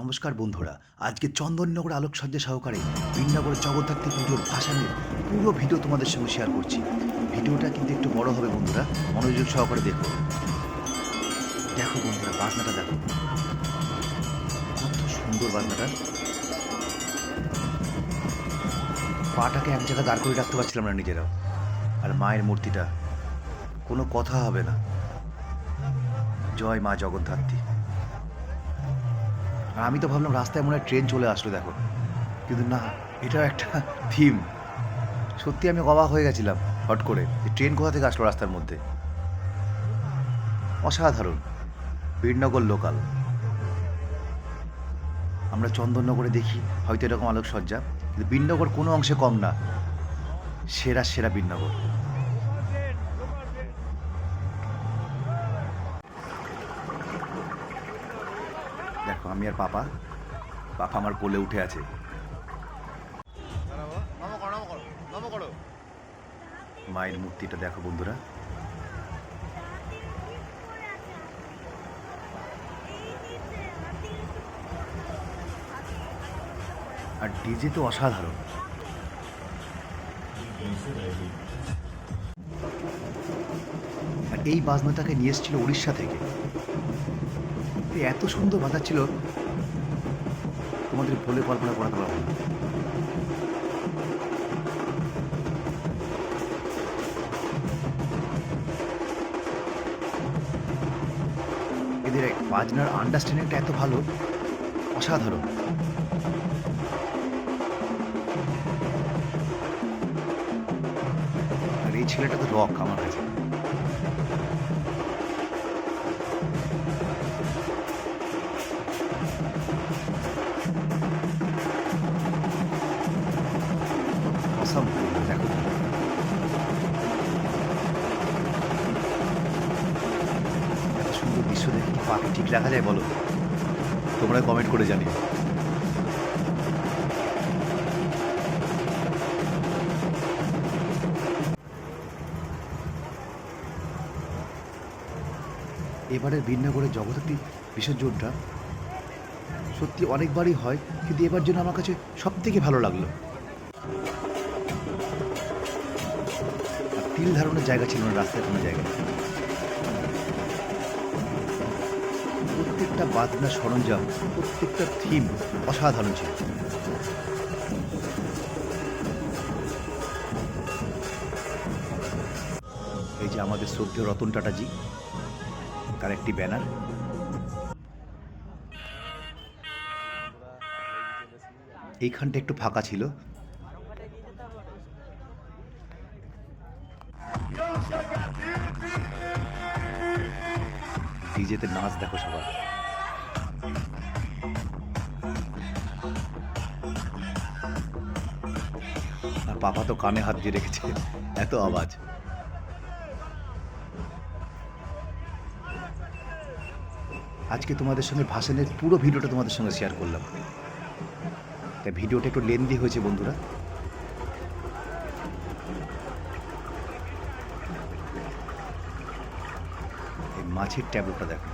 নমস্কার বন্ধুরা, আজকে চন্দননগর আলোকসজ্জা সহকারে বৃন্দাবন জগদ্ধাত্রী পুজোর ভাসানের পুরো ভিডিও তোমাদের সঙ্গে শেয়ার করছি। ভিডিওটা কিন্তু একটু বড় হবে বন্ধুরা, মনোযোগ সহকারে দেখো। দেখো বন্ধুরা, বাজনাটা দেখো। কত সুন্দর বাজনাটা। পাটাকে এক জায়গায় দাঁড় করে রাখতে পারছিলাম না নিজেরাও। আর মায়ের মূর্তিটা, কোনো কথা হবে না। জয় মা জগদ্ধাত্রী। আর আমি তো ভাবলাম রাস্তায় মনে হয় ট্রেন চলে আসলো, দেখো। কিন্তু না, এটাও একটা থিম। সত্যি আমি অবাক হয়ে গেছিলাম, হট করে, যে ট্রেন কোথা থেকে আসলো রাস্তার মধ্যে। অসাধারণ। বীরনগর লোকাল। আমরা চন্দননগরে দেখি, হয়তো এরকম আলোকসজ্জা, কিন্তু বীরনগর কোনো অংশে কম না। সেরা সেরা বীরনগর। আমি আর পাপা পাপা আমার কোলে উঠে আছে। মায়ের মূর্তিটা দেখো বন্ধুরা। আর ডিজে তো অসাধারণ। আর এই বাজনাটাকে নিয়ে এসেছিল উড়িষ্যা থেকে। এত সুন্দর বাজাচ্ছিল তোমাদের বলে কল্পনা করাতে পারব এদের বাজনার আন্ডারস্ট্যান্ডিংটা এত ভালো, অসাধারণ। আর এই ছেলেটা তো রক আমার কাছে। সুন্দর দৃশ্য দেখে কি পাকে ঠিক যায় বলো? তোমরা কমেন্ট করে জানিও। এবারের বিন্যাগড়ে জগদ্ধাত্রী বিসর্জনটা সত্যি অনেকবারই হয়, কিন্তু এবার জন্য আমার কাছে সব থেকে ভালো লাগল। তিল ধারণের জায়গা ছিল না রাস্তায় কোনো জায়গায়। প্রত্যেকটা বাজনা সরঞ্জাম, প্রত্যেকটা থিম অসাধারণ ছিল। এই যে আমাদের শ্রদ্ধেয় রতন টাটাজি, তার একটি ব্যানার। এইখানটা একটু ফাঁকা ছিল। ডিজেতে নাচ দেখো সবাই। আর পাপা তো কানে হাত দিয়ে রেখেছে, এত আওয়াজ। আজকে তোমাদের সঙ্গে ভাসানের পুরো ভিডিওটা তোমাদের সঙ্গে শেয়ার করলাম। তাই ভিডিওটা একটু লেন্দি হয়েছে বন্ধুরা। মাছের ট্যাবলেটটা দেখো।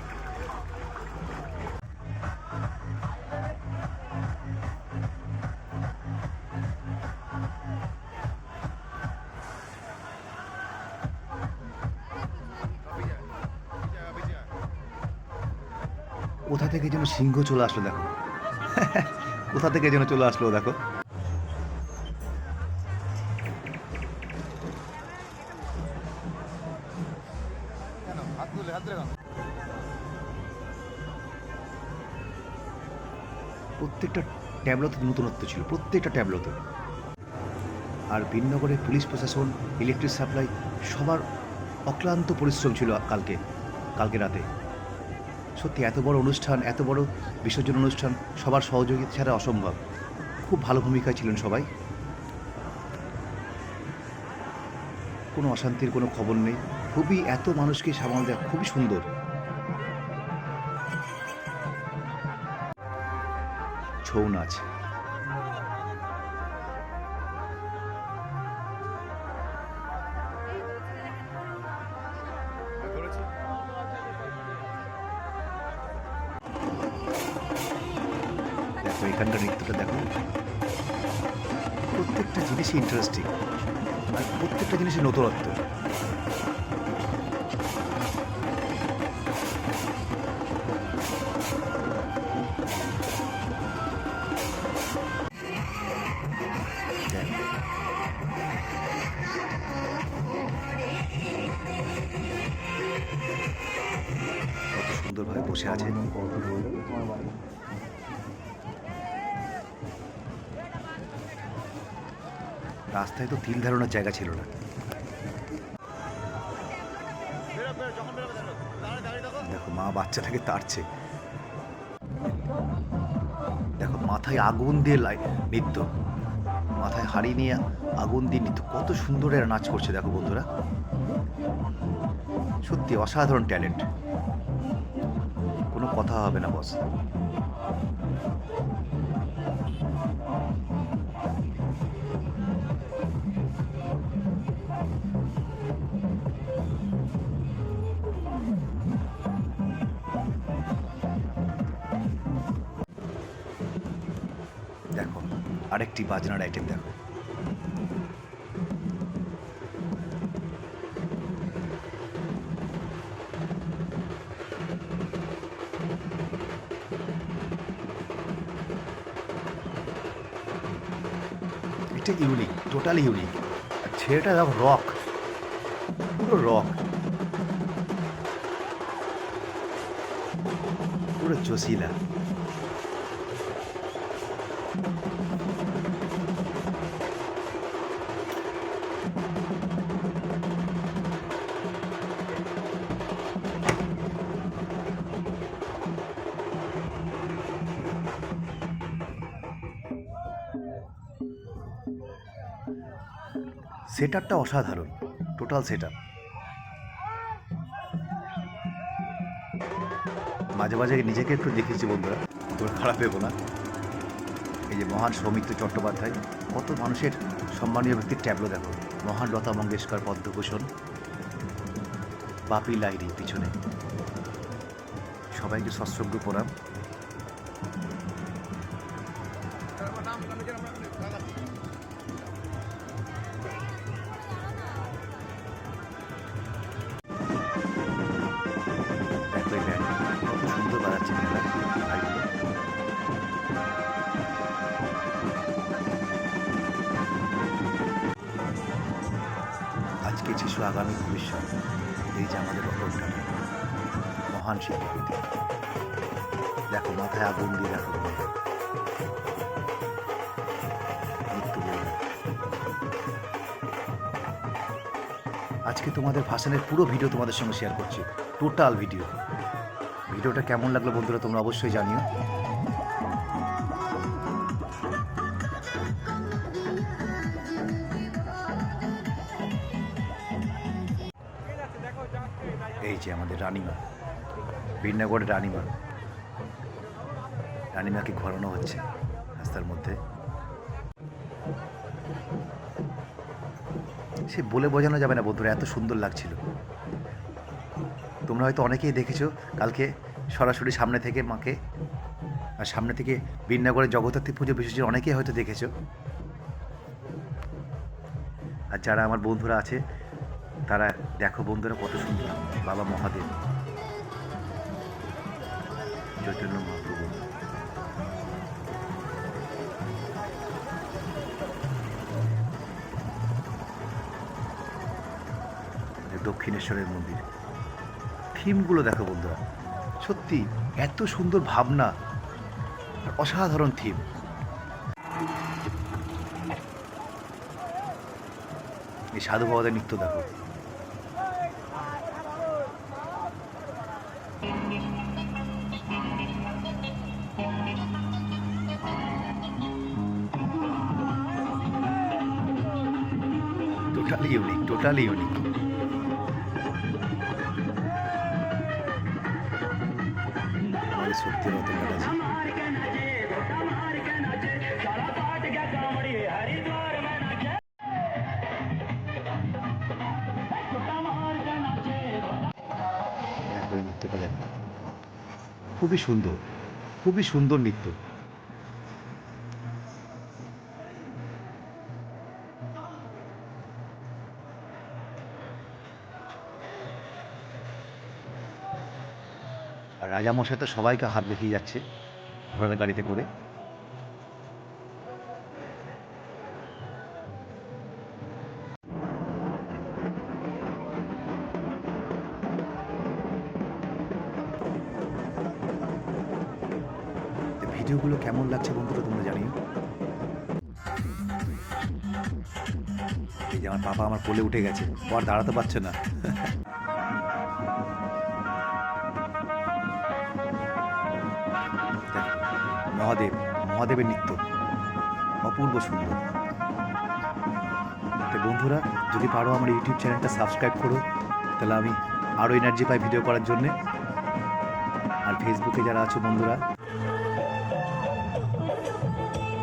কোথা থেকে যেন সিংহ চলে আসলো দেখো। কোথা থেকে যেন চলে আসলো দেখো। প্রত্যেকটা ট্যাবলোতে নতুনত্ব ছিল, প্রত্যেকটা ট্যাবলোতে। আর বিনগরে পুলিশ প্রশাসন, ইলেকট্রিক সাপ্লাই সবার অক্লান্ত পরিশ্রম ছিল কালকে কালকে রাতে। সত্যি এত বড় অনুষ্ঠান, এত বড় বিসর্জন অনুষ্ঠান সবার সহযোগিতা ছাড়া অসম্ভব। খুব ভালো ভূমিকায় ছিলেন সবাই। কোনো অশান্তির কোনো খবর নেই। খুবই এত মানুষকে সামাল দেওয়া খুবই সুন্দর। ছৌ নাচ দেখো এখানকার নৃত্যটা দেখো। প্রত্যেকটা জিনিসই ইন্টারেস্টিং আর প্রত্যেকটা জিনিসই নতুনত্ব। কত বসে আছে রাস্তায় তো তিল ধারণার জায়গা ছিল না। দেখো, মা বাচ্চাটাকে তাড়ছে। দেখো, মাথায় আগুন দিয়ে লাই নৃত্য। মাথায় হাড়ি নিয়ে আগুন দিয়ে নৃত্য। কত সুন্দর এরা নাচ করছে, দেখো বন্ধুরা। সত্যি অসাধারণ ট্যালেন্ট। কোনো কথা হবে না বস দেখো আরেকটি বাজনার আইটেম দেখো। এটা ইউনিক টোটালি ইউনিক আর ছেলেটা দেখো রক পুরো রক পুরো জসিলা সেট আপটা অসাধারণ টোটাল সেট মাঝে মাঝে নিজেকে একটু দেখেছি বন্ধুরা, তোর খারাপ ভেবো না। এই যে মহান সৌমিত্র চট্টোপাধ্যায়, কত মানুষের সম্মানীয় ব্যক্তির ট্যাবলো দেখো। মহান লতা মঙ্গেশকর, পদ্মভূষণ বাপি লাইরি পিছনে। সবাইকে সশ্রব্য প্রণাম। আজকে আগামী ভবিষ্যৎ। এই যে আমাদের টাটা মহান শিল্পপতি দেখো, মাথায় আগুন দিয়ে দেখো আজকে তোমাদের ভাষণের পুরো ভিডিও তোমাদের সঙ্গে শেয়ার করছি। টোটাল ভিডিও ভিডিওটা কেমন লাগল বন্ধুরা তোমরা অবশ্যই জানিও। রানিমা বীরনগরের রানিমা। রানিমাকে ঘোরানো হচ্ছে রাস্তার মধ্যে। সে বলে বোঝানো যাবে না বন্ধুরা, এত সুন্দর লাগছিল। তোমরা হয়তো অনেকেই দেখেছ, কালকে সরাসরি সামনে থেকে মাকে, আর সামনে থেকে বীরনগরের জগদ্ধাত্রী পুজো বিসর্জন অনেকেই হয়তো দেখেছ। আর যারা আমার বন্ধুরা আছে, তারা দেখো বন্ধুরা কত সুন্দর। বাবা মহাদেব। চৈতন্য মহাপ্রভু। দক্ষিণেশ্বরের মন্দির। থিমগুলো দেখো বন্ধুরা। সত্যি এত সুন্দর ভাবনা অসাধারণ থিম। এই সাধু বাবাদের নৃত্য দেখো। টোটালি ইউনিক টোটালি ইউনিক সত্যি খুবই সুন্দর খুবই সুন্দর নৃত্য। রাজামশাই তো সবাইকে হাত দেখিয়ে যাচ্ছে ঘোড়ার গাড়িতে করে। ভিডিওগুলো কেমন লাগছে বন্ধুরা তোমরা জানিও। এই যে আমার পাপা আমার কোলে উঠে গেছে আর দাঁড়াতে পারছে না। মহাদেব, মহাদেবের নৃত্য। অপূর্ব সুন্দর। তো বন্ধুরা, যদি পারো আমার ইউটিউব চ্যানেলটা সাবস্ক্রাইব করো, তাহলে আমি আরও এনার্জি পাই ভিডিও করার জন্যে। আর ফেসবুকে যারা আছো বন্ধুরা,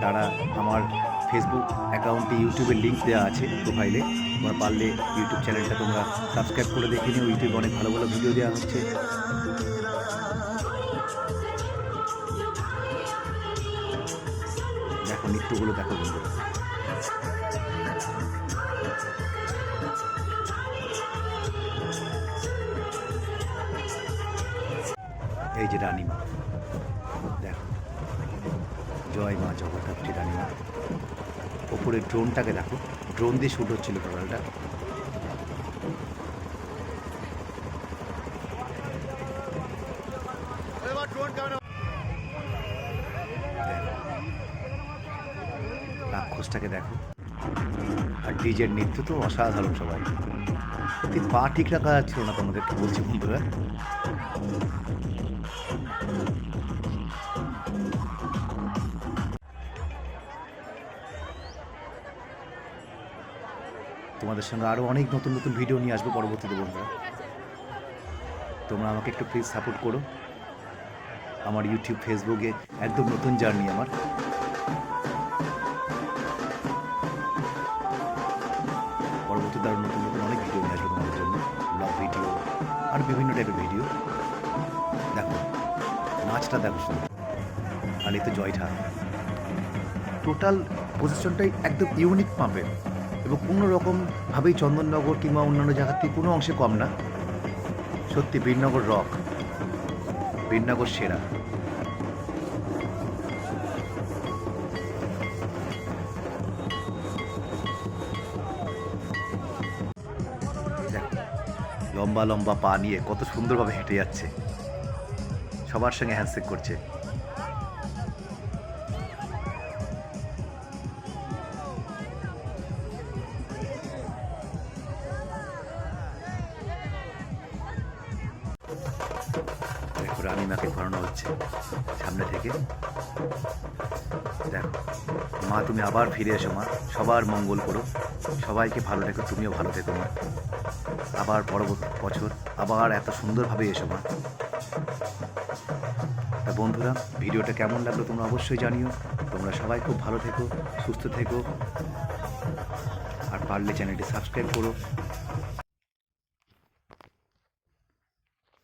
তারা আমার ফেসবুক অ্যাকাউন্টে ইউটিউবের লিঙ্ক দেওয়া আছে প্রোফাইলে তোমরা পারলে ইউটিউব চ্যানেলটা তোমরা সাবস্ক্রাইব করে দেখে নিও। ইউটিউবে অনেক ভালো ভালো ভিডিও দেওয়া হচ্ছে। নৃত্যগুলো দেখো বন্ধুরা। এই যে রানীমা, দেখো। জয় মা জগদ্ধাত্রী রানীমা। ওপরে ড্রোনটাকে দেখো। ড্রোন দিয়ে শ্যুট হচ্ছিল টোটালটা রাক্ষসটাকে দেখো। আর ডিজের নৃত্য তো অসাধারণ সবাই। সত্যি পা ঠিক রাখা ছিল না তোমাদেরকে বলছি বন্ধুরা। তোমাদের সঙ্গে আরও অনেক নতুন নতুন ভিডিও নিয়ে আসব পরবর্তীতে বন্ধুরা। তোমরা আমাকে একটু প্লিজ সাপোর্ট করো। আমার ইউটিউব ফেসবুকে একদম নতুন জার্নি আমার। আর বিভিন্ন টাইপের ভিডিও দেখো, নাচটা দেখো শুধু। আর এই তো টোটাল পজিশনটাই একদম ইউনিক পাম্পের এবং কোনো রকমভাবেই চন্দননগর কিংবা অন্যান্য জায়গার থেকে কোনো অংশে কম না। সত্যি বীরনগর রক বীরনগর সেরা। লম্বা লম্বা পা নিয়ে কত সুন্দরভাবে হেঁটে যাচ্ছে। সবার সঙ্গে হ্যান্ডশেক করছে। রানীমাকে ঘোরানো হচ্ছে। সামনে থেকে। দেখো, মা তুমি আবার ফিরে এসো মা। সবার মঙ্গল করো। সবাইকে ভালো রেখো তুমিও ভালো থেকো মা। আবার পরবর্তী বছর আবার এত সুন্দরভাবে এসো, মা। তা বন্ধুরা, ভিডিওটা কেমন লাগল তোমরা অবশ্যই জানিও। তোমরা সবাই খুব ভালো থেকো, সুস্থ থেকো। আর পারলে চ্যানেলটি সাবস্ক্রাইব করো।